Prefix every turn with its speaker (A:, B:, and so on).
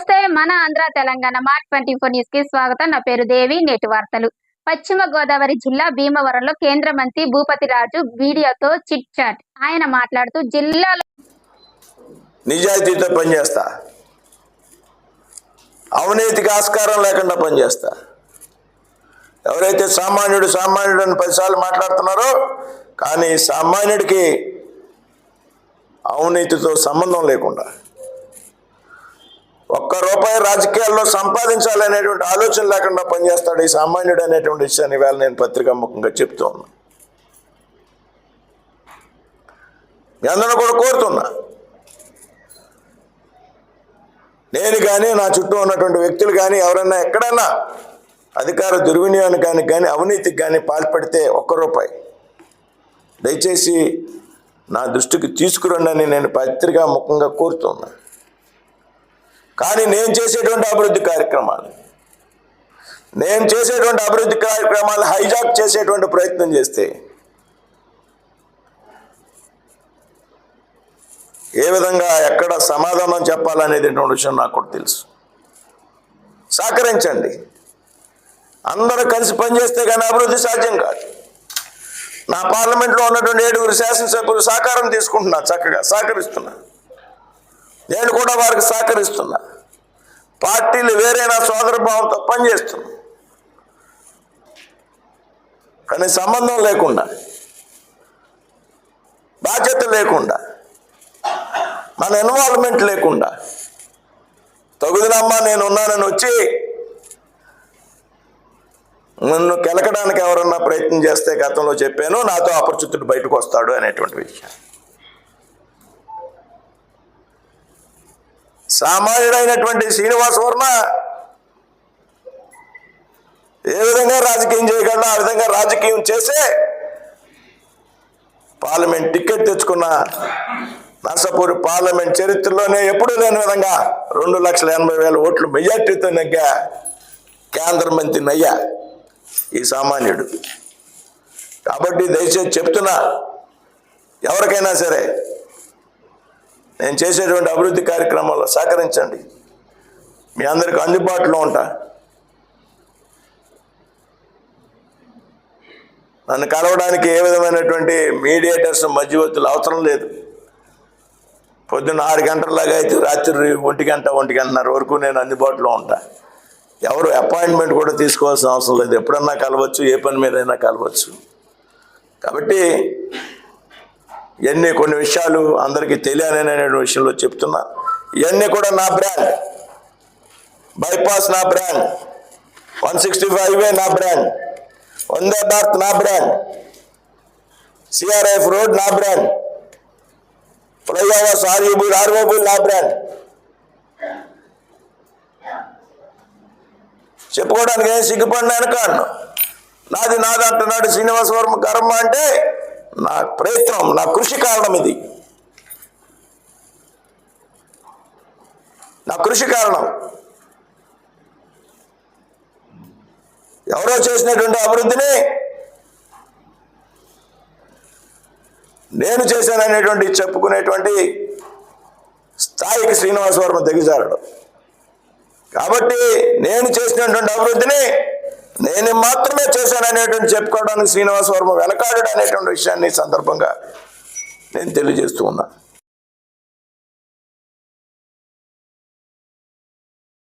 A: నమస్తే మన Andhra Telangana mark twenty four న్యూస్కి స్వాగతం. నా పేరు దేవి నేటి వార్తలు. పశ్చిమ గోదావరి జిల్లా భీమవరంలో కేంద్ర మంత్రి భూపతి రాజు వీడియోతో చిట్ చాట్. ఆయన మాట్లాడుతూ జిల్లాలో
B: నిజాయితీతో పనిచేస్తా. అవినీతికి ఆస్కారం లేకుండా పనిచేస్తా. ఎవరైతే సామాన్యుడు సామాన్యుడు అని పదిసార్లు మాట్లాడుతున్నారో కానీ సామాన్యుడికి అవినీతితో సంబంధం లేకుండా. ఒక్క రూపాయి రాజకీయాల్లో సంపాదించాలనేటువంటి ఆలోచన లేకుండా పనిచేస్తాడు ఈ సామాన్యుడు అనేటువంటి విషయాన్ని ఇవాళ నేను పత్రికాముఖంగా చెప్తూ ఉన్నా. మీ అందరూ కూడా కోరుతున్నా. నేను కానీ నా చుట్టూ ఉన్నటువంటి వ్యక్తులు కానీ ఎవరైనా ఎక్కడైనా అధికార దుర్వినియోగానికి కానీ అవినీతికి కానీ పాల్పడితే ఒక్క రూపాయి. దయచేసి నా దృష్టికి తీసుకురండి నేను పత్రికా ముఖంగా కోరుతున్నా. కానీ నేను చేసేటువంటి అభివృద్ధి కార్యక్రమాలు నేను చేసేటువంటి అభివృద్ధి కార్యక్రమాలు హైజాక్ చేసేటువంటి ప్రయత్నం చేస్తే ఏ విధంగా ఎక్కడ సమాధానం చెప్పాలనేటువంటి విషయం నాకు కూడా తెలుసు. సహకరించండి. అందరూ కలిసి పనిచేస్తే కానీ అభివృద్ధి సాధ్యం కాదు. నా పార్లమెంట్లో ఉన్నటువంటి ఏడుగురు శాసనసభ్యులు సహకారం తీసుకుంటున్నా చక్కగా సహకరిస్తున్నా నేను కూడా వారికి సహకరిస్తున్నా. పార్టీలు వేరే నా పనిచేస్తున్నా. కానీ సంబంధం లేకుండా బాధ్యత లేకుండా మన ఇన్వాల్వ్మెంట్ లేకుండా తగుదనమ్మా నేను ఉన్నానని వచ్చి నన్ను కెలకడానికి ఎవరన్నా ప్రయత్నం చేస్తే గతంలో చెప్పాను నాతో అపరిచితుడు బయటకు వస్తాడు అనేటువంటి విషయం. సామాన్యుడైనటువంటి శ్రీనివాస వర్మ ఏ విధంగా రాజకీయం చేయగలడో ఆ విధంగా రాజకీయం చేసే పార్లమెంట్ టికెట్ తెచ్చుకున్న నర్సపూరి పార్లమెంట్ చరిత్రలోనే ఎప్పుడూ లేని విధంగా రెండు లక్షల ఎనభై వేల ఓట్లు మెజార్టీతో నెగ్గా కేంద్ర మంత్రి నయ్యా ఈ సామాన్యుడు. కాబట్టి దయచేసి చెప్తున్నా ఎవరికైనా సరే నేను చేసేటువంటి అభివృద్ధి కార్యక్రమాల్లో సహకరించండి. మీ అందరికి అందుబాటులో ఉంటా. నన్ను కలవడానికి ఏ విధమైనటువంటి మీడియేటర్స్ మధ్యవర్తులు అవసరం లేదు. పొద్దున్న ఆరు గంటలలాగా అయితే రాత్రి ఒంటి గంట ఒంటి గంటన్నర వరకు నేను అందుబాటులో ఉంటా. ఎవరు అపాయింట్మెంట్ కూడా తీసుకోవాల్సిన అవసరం లేదు. ఎప్పుడన్నా కలవచ్చు ఏ పని మీదైనా కలవచ్చు. కాబట్టి ఇవన్నీ కొన్ని విషయాలు అందరికీ తెలియాలనే విషయంలో చెప్తున్నా. ఇవన్నీ కూడా నా బ్రాండ్. బైపాస్ నా బ్రాండ్. వన్ సిక్స్టీ ఫైవ్ నా బ్రాండ్. వందే భారత్ నా బ్రాండ్. సిఆర్ఎఫ్ రోడ్ నా బ్రాండ్. ఫ్లైఓవర్స్ ఆర్యూబుల్ ఆర్ఓబుల్ నా బ్రాండ్. చెప్పుకోవడానికి ఏం సిగ్గుపడినాను కాను. నాది నాది అంటున్నాడు శ్రీనివాస వర్మ కర్మ అంటే నా ప్రయత్నం నా కృషి కారణం ఇది. నా కృషి కారణం. ఎవరో చేసినటువంటి అభివృద్ధిని నేను చేశాననేటువంటి చెప్పుకునేటువంటి స్థాయికి శ్రీనివాస వర్మ దిగజారడు. కాబట్టి నేను చేసినటువంటి అభివృద్ధిని నేను మాత్రమే చేశాననేటువంటి చెప్పుకోవడానికి శ్రీనివాస వర్మ వెనకాడడు అనేటువంటి విషయాన్ని సందర్భంగా నేను తెలియజేస్తూ ఉన్నాను